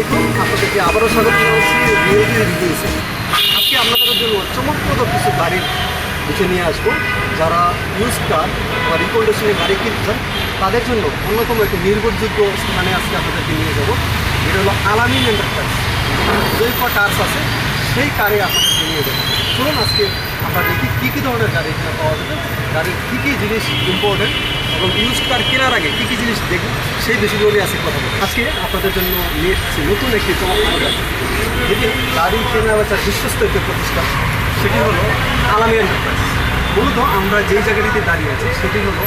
আপনাদেরকে আবারও স্বাগত জানাচ্ছি রিভিউসে। আজকে আপনাদের জন্য চমকপ্রদ কিছু গাড়ির দেখে নিয়ে আসব। যারা ইউজ কার বা রিকন্ডিশনের গাড়ি কিনছেন তাদের জন্য অন্যতম একটি নির্ভরযোগ্য স্থানে আজকে আপনাদেরকে নিয়ে যাব। এটা হলো আলামিন এন্টারপ্রাইজ যে কার্স আছে, সেই কারে আপনাদেরকে নিয়ে যাব। চলুন আজকে আমরা দেখি কী কী ধরনের গাড়ি এখানে পাওয়া যাবে। গাড়ির কী কী জিনিস ইম্পর্টেন্ট এবং ইউজ কার কেনার আগে কী কী জিনিস দেখুন সেই বিষয়গুলো আজকে কথা বলব। আজকে আপনাদের জন্য নিয়ে এসেছি নতুন একটি চমৎকার যেটি গাড়ি কেনা বেচার বিশ্বস্ত একটি প্রতিষ্ঠান। সেটি হলো আলামি এন্টারপ্রাইজ মূলত আমরা যেই জায়গাটিতে দাঁড়িয়ে আছি, সেটি হলো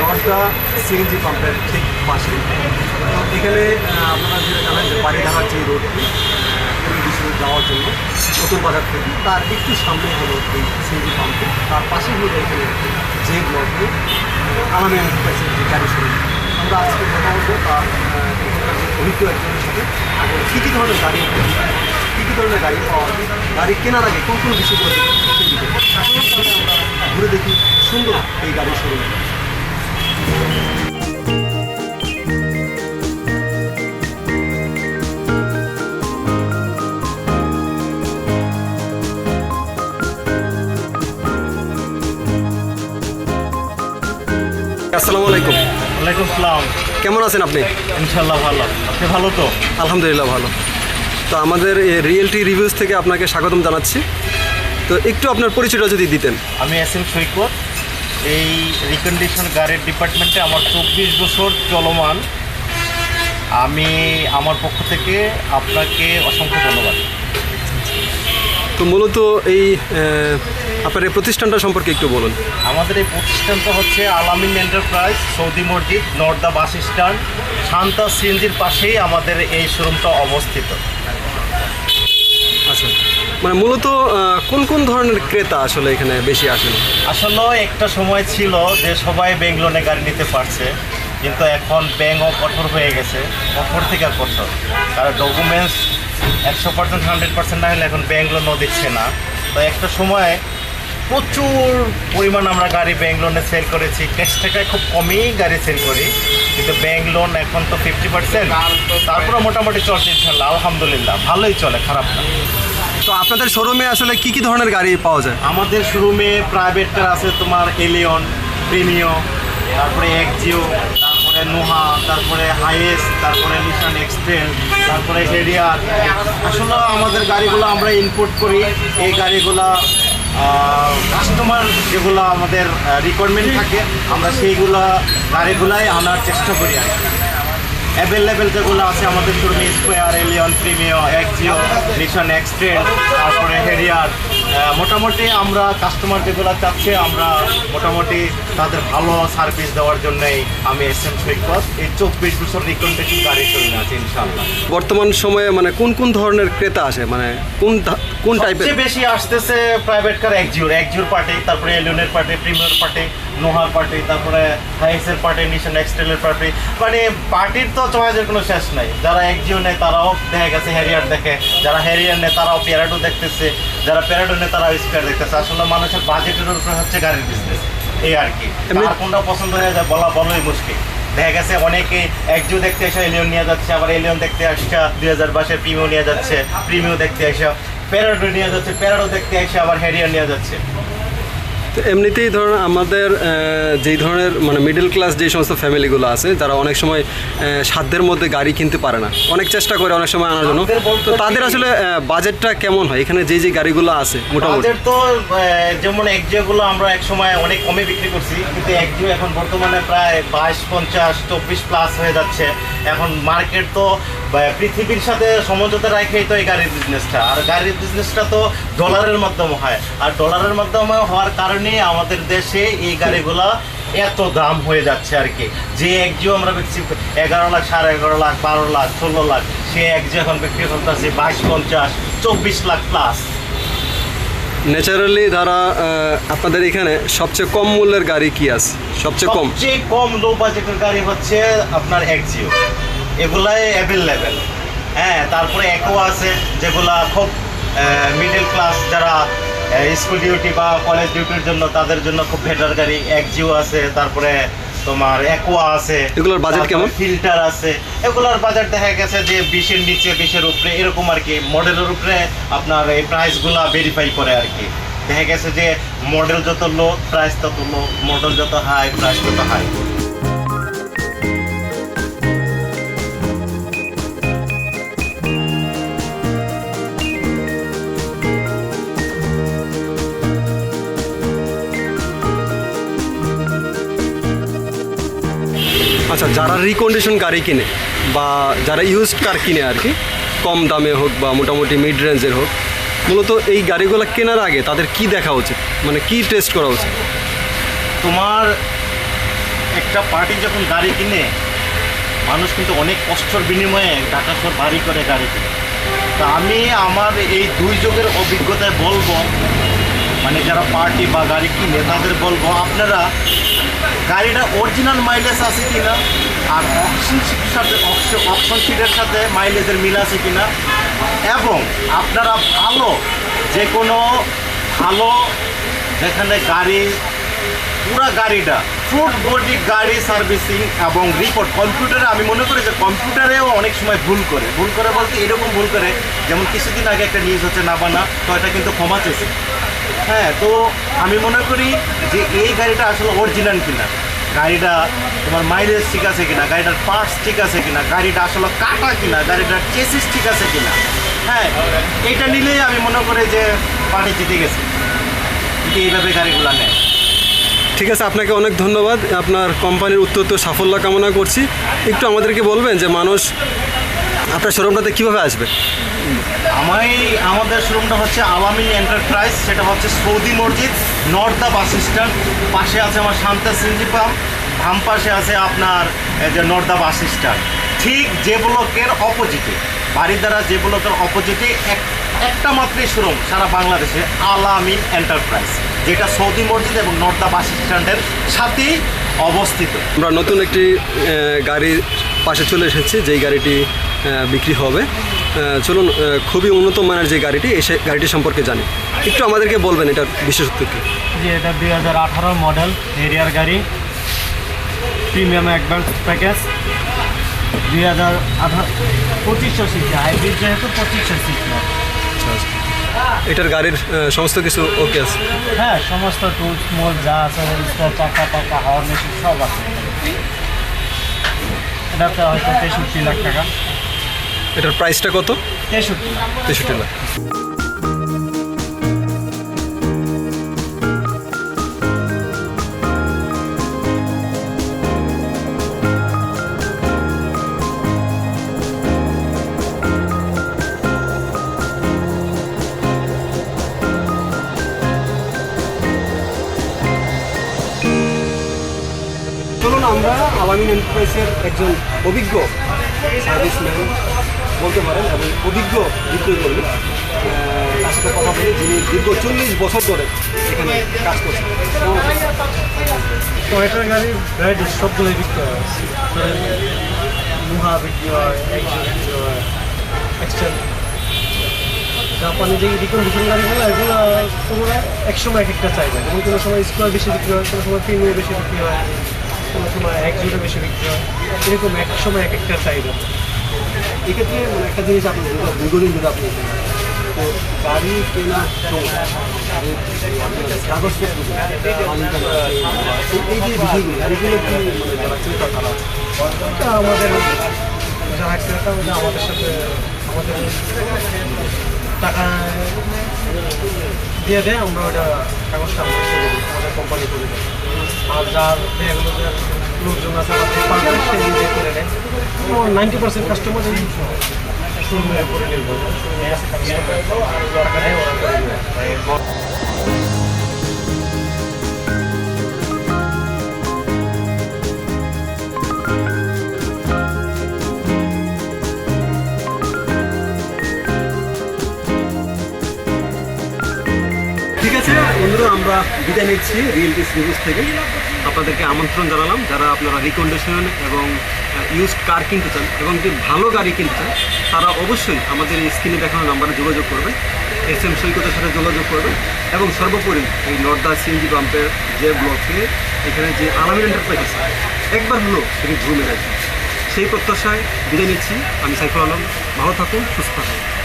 নর্দা সিএনজি পাম্পের ঠিক পাশে এখানে আপনারা যেটা জানেন যে বাড়িধারার যে রোডটি যাওয়ার জন্য নতুন বাজার থেকে। তার একটু সামনে হলো এই সিএনজি পাম্পটি। তার পাশে হলো এখানে যে ব্লকে আলামি এন্টারপ্রাইজের যে গাড়ি শুরু আমরা আজকে কথা বলব তার অভিজ্ঞ একজনের সাথে। আগে কী কী ধরনের গাড়ি, কী কী ধরনের গাড়ি পাওয়া গাড়ি কেনার আগে কোন কোন বিষয়গুলো আমরা ঘুরে দেখি সুন্দর এই গাড়ির শোরুম আসসালামু আলাইকুম। ওয়ালাইকুম সালাম। কেমন আছেন আপনি? ইনশাল্লাহ ভালো। আপনি ভালো তো? আলহামদুলিল্লাহ ভালো। তো আমাদের রিয়েলটি রিভিউজ থেকে আপনাকে স্বাগতম জানাচ্ছি। তো একটু আপনার পরিচয়টা যদি দিতেন। আমি এস এম সৈকত। এই রিকন্ডিশন গাড়ির ডিপার্টমেন্টে আমার চব্বিশ বছর চলমান। আমি আমার পক্ষ থেকে আপনাকে অসংখ্য ধন্যবাদ। তো মূলত এই আপনার এই প্রতিষ্ঠানটা সম্পর্কে একটু বলুন। আমাদের এই প্রতিষ্ঠানটা হচ্ছে আলামিন এন্টারপ্রাইজ সৌদি মসজিদ নর্দা বাস স্ট্যান্ড শান্তা সিএনজির পাশেই আমাদের এই শোরুমটা অবস্থিত। আচ্ছা মানে মূলত কোন কোন ধরনের ক্রেতা আসলে এখানে বেশি আসেন? আসলে একটা সময় ছিল যে সবাই ব্যাংক লোনে গাড়ি নিতে পারছে কিন্তু এখন ব্যাংকও কঠোর হয়ে গেছে কঠোর থেকে আর কঠোর কারণ ডকুমেন্টস একশো পার্সেন্ট হান্ড্রেড পার্সেন্ট না হলে এখন ব্যাংক লোনও দিচ্ছে না। তো একটা সময় প্রচুর পরিমাণ আমরা গাড়ি ব্যাংক লোনে সেল করেছি। ক্যাশ টাকায় খুব কমই গাড়ি সেল করি। কিন্তু ব্যাংক লোন এখন তো ফিফটি পার্সেন্ট তারপরে মোটামুটি চলছে ইনশাল্লাহ আলহামদুলিল্লাহ। ভালোই চলে খারাপ না। তো আপনাদের শোরুমে আসলে কি কি ধরনের গাড়ি পাওয়া যায়? আমাদের শোরুমে প্রাইভেট কার আছে তোমার এলিয়ন প্রিমিও তারপরে একজিও তারপরে নোহা তারপরে হাইয়েস তারপরে নিশান এক্সপ্রেস তারপরে হেরিয়ার আসলে আমাদের গাড়িগুলো আমরা ইনপুট করি। এই গাড়িগুলো কাস্টমার যেগুলো আমাদের রিকোয়ারমেন্ট থাকে, আমরা সেইগুলো, গাড়িগুলাই আনার চেষ্টা করি আর। অ্যাভেলেবেল যেগুলো আছে আমাদের শোরুমে square Allion Premio Axio Nissan X Trail তারপরে হেরিয়ার মোটামুটি আমরা কাস্টমার যেগুলো চাচ্ছে, আমরা মোটামুটি তাদের ভালো সার্ভিস দেওয়ার জন্যই আমি এস এম সৈকত এই চব্বিশ বছর রিকন্ডেশন গাড়ি শোরুমে আছে ইনশাল্লাহ বর্তমান সময়ে মানে কোন কোন ধরনের ক্রেতা আসে মানে কোন কোন টাইপের সবচেয়ে বেশি আসতেছে প্রাইভেট কার একজিওর একজিওর পার্টি তারপরে এলিয়নের পার্টি প্রিমিয়ার পার্টি নোহার পার্টি তারপরে হাইসের পার্টি নিশন এক্সটেলের পার্টি। মানে পার্টির তো চয়েসের কোনো শেষ নাই। যারা একজিও নেয় তারাও দেখা গেছে হ্যারিয়ার দেখে যারা হ্যারিয়ার নেয় তারাও প্যারাডো দেখতেছে যারা প্যারাডো নেয় তারাও স্কোয়ার দেখতেছে। আসলে মানুষের বাজেটের উপরে হচ্ছে গাড়ির বিজনেস এই আর কি। আর কোনটা পছন্দ হয়ে যায় বলা বলাই মুশকিল। দেখা গেছে অনেকে একজু দেখতে এসে এলিয়ন নিয়ে যাচ্ছে আবার এলিয়ন দেখতে আসছে দুই হাজার বাইশের প্রিমিও নিয়ে যাচ্ছে প্রিমিও দেখতে এসে প্যারাডো নিয়ে যাচ্ছে প্যারাডো দেখতে এসে আবার হ্যারিয়ার নিয়ে যাচ্ছে। এমনিতেই ধরুন আমাদের যেই ধরনের মানে মিডল ক্লাস যে সমস্ত ফ্যামিলিগুলো আছে যারা অনেক সময় সাধ্যের মধ্যে গাড়ি কিনতে পারে না। অনেক চেষ্টা করে অনেক সময় আনার জন্য। তো তাদের আসলে বাজেটটা কেমন হয়? এখানে যে যে গাড়িগুলো আছে মোটামুটি। তো যেমন একজিওগুলো আমরা এক সময় অনেক কমে বিক্রি করছি কিন্তু একজিও এখন বর্তমানে প্রায় বাইশ পঞ্চাশ চব্বিশ প্লাস হয়ে যাচ্ছে। এখন মার্কেট তো পৃথিবীর সাথে সমঝোতা রাখেই তো এই গাড়ির বিজনেসটা আর গাড়ির বিজনেসটা তো ডলারের মাধ্যমে হয়। আর ডলারের মাধ্যমে হওয়ার কারণে আমাদের দেশে এই গাড়িগুলা এত দাম হয়ে যাচ্ছে আর কি। যে একজিও আমরা বিক্রি এগারো লাখ সাড়ে এগারো লাখ বারো লাখ ষোলো লাখ সে একজিও এখন বিক্রি করতেছে বাইশ পঞ্চাশ চব্বিশ লাখ প্লাস ন্যাচারালি ধরা আপনাদের এখানে সবচেয়ে কম মূল্যের গাড়ি কি আছে? সবচেয়ে কম? সবচেয়ে কম লো বাজেটের গাড়ি হচ্ছে আপনার এক্সিও এগুলাই অ্যাভেলেবেল হ্যাঁ তারপরে একো আছে যেগুলা খুব মিডল ক্লাস যারা স্কুল ডিউটি বা কলেজ ডিউটির জন্য তাদের জন্য খুব বেটার গাড়ি। এক্সিও আছে তারপরে তোমার অ্যাকোয়া আছে এগুলোর বাজেট কেমন? ফিল্টার আছে। এগুলোর বাজার দেখা গেছে যে বিশের নিচে বিশের উপরে এরকম আর কি। মডেলের উপরে আপনার এই প্রাইসগুলা ভেরিফাই করে আর কি। দেখা গেছে যে মডেল যত লো প্রাইস তত লো মডেল যত হাই প্রাইস তত হাই আচ্ছা যারা রিকন্ডিশন গাড়ি কিনে বা যারা ইউজড কার কিনে আর কি, কম দামে হোক বা মোটামুটি মিড রেঞ্জের হোক, মূলত এই গাড়িগুলো কেনার আগে তাদের কি দেখা উচিত? মানে কি টেস্ট করা উচিত? তোমার একটা পার্টি যখন গাড়ি কিনে, মানুষ কিন্তু অনেক কষ্টর বিনিময়ে টাকা সব বাড়ি করে গাড়ি কিনে। তা আমি আমার এই দুই যুগের অভিজ্ঞতায় বলব মানে যারা পার্টি বা গাড়ি কিনে, তাদের বলব আপনারা গাড়িটা অরিজিনাল মাইলেজ আছে কিনা আর অপশন সিটের সাথে অপশন সিটের সাথে মাইলেজের মিল আছে কিনা। এবং আপনারা ভালো যে কোনো ভালো যেখানে গাড়ি, পুরা গাড়িটা ফুড বডি গাড়ি সার্ভিসিং এবং রিপোর্ট কম্পিউটারে আমি মনে করি যে কম্পিউটারেও অনেক সময় ভুল করে। ভুল করে বলতে এরকম ভুল করে, যেমন কিছুদিন আগে একটা নিউজ হচ্ছে না বানা তো এটা কিন্তু ক্ষমা চেয়েছে। হ্যাঁ তো আমি মনে করি যে এই গাড়িটা আসলে অরিজিনাল কিনা। গাড়িটা তোমার মাইলেজ ঠিক আছে কিনা গাড়িটার পার্টস ঠিক আছে কিনা গাড়িটা আসলে কাটা কিনা গাড়িটার চেসিস ঠিক আছে কিনা। হ্যাঁ এটা নিলেই আমি মনে করি যে পার্টি জিতে গেছে। যদি এইভাবে গাড়িগুলো নেয়। ঠিক আছে আপনাকে অনেক ধন্যবাদ। আপনার কোম্পানির উত্তর সাফল্য কামনা করছি। একটু আমাদেরকে বলবেন যে মানুষ আপনার শোরুমটাতে কীভাবে আসবে? আমাই আমাদের শোরুমটা হচ্ছে আলামিন এন্টারপ্রাইজ সেটা হচ্ছে সৌদি মসজিদ, নর্দা বাস স্ট্যান্ড। পাশে আছে আমার শান্তা সিনজি পাম্প পাশে আছে আপনার যে নর্দা বাস স্ট্যান্ড। ঠিক যে ব্লকের অপোজিটে বাড়িদ্বারা যে ব্লকের অপোজিটে এক, একটা মাত্রই শোরুম সারা বাংলাদেশে আলামিন এন্টারপ্রাইজ যেটা সৌদি মসজিদ এবং নর্দা বাস স্ট্যান্ডের সাথেই অবস্থিত। আমরা নতুন একটি গাড়ির পাশে চলে এসেছি, যেই গাড়িটি বিক্রি হবে। চলুন খুবই উন্নত মানের যে গাড়িটি এসে গাড়িটি সম্পর্কে জানি। একটু আমাদেরকে বলবেন এটার বিশেষত্ব কী? যে এটা দুই হাজার আঠারো মডেল এরিয়ার গাড়ি। প্রিমিয়াম অ্যাডভান্স প্যাকেজ দুই হাজার আঠারো পঁচিশশো সিসি হাইব্রিড যেহেতু পঁচিশশো সিসি। এটার গাড়ির সমস্ত কিছু ওকে আছে? হ্যাঁ সমস্ত টুলস মোল যা আছে রেজিস্টার চাকা টাকা হাওয়ার মেশিন সব আছে। এটাতে হয়তো তেষট্টি লাখ টাকা। এটার প্রাইসটা কত? তেষট্টি লাখ। আমরা আলামিন এন্টারপ্রাইজের একজন অভিজ্ঞ সার্ভিসম্যান বলতে পারেন এবং অভিজ্ঞ বিক্রয় কর্মী আহ, তার সাথে কথা বলি যিনি দীর্ঘ চল্লিশ বছর ধরে এখানে কাজ করছেন? টয়টার সবগুলোই বিক্রি হয়। জাপানি যে রিকন্ডিশন গাড়িগুলো এগুলো তোমরা এক সময় এক একটা চাইবে। যেমন কোনো সময় স্কোয়ার বেশি বিক্রি হয় কোনো সময় প্রিমিয়ার বেশি বিক্রি হয় কোনো সময় এক জোটে বেশি বিক্রি হয় এরকম এক সময় এক একটা চাইবে। এক্ষেত্রে মানে একটা জিনিস আপনি দীর্ঘদিন ধরে আপনি তো গাড়ি কেনার সময় কাগজপত্র মালিকানা আছে, তো এই যে বিষয়গুলো এগুলো কি মানে আমাদের সাথে আমাদের টাকা দিয়ে দেয় আমরা ওটা কাগজটা আমাদের কোম্পানি করে দেয় আর যার এগুলো যে লোকজন আছে নাইনটি পার্সেন্ট কাস্টমার দেয়। ঠিক আছে, বন্ধুরা, আমরা বিদায় নিচ্ছি রিয়েলটি সিরিজ থেকে। আপনাদেরকে আমন্ত্রণ জানালাম যারা আপনারা রিকন্ডিশন এবং ইউজ কার কিনতে চান এবং যদি ভালো গাড়ি কিনতে চান, তারা অবশ্যই আমাদের এই স্ক্রিনে দেখানো নাম্বারে যোগাযোগ করবেন এস এম সৈকতের সাথে যোগাযোগ করবেন এবং সর্বোপরি এই নর্দা সিএনজি পাম্পের যে ব্লকে এখানে যে আলামিন এন্টারপ্রাইজ আছে, একবার হলো সেটি ঘুমে রাখবেন সেই প্রত্যাশায় বিদায় নিচ্ছি। আমি সাইফুল আলম, ভালো থাকুন, সুস্থ থাকুন।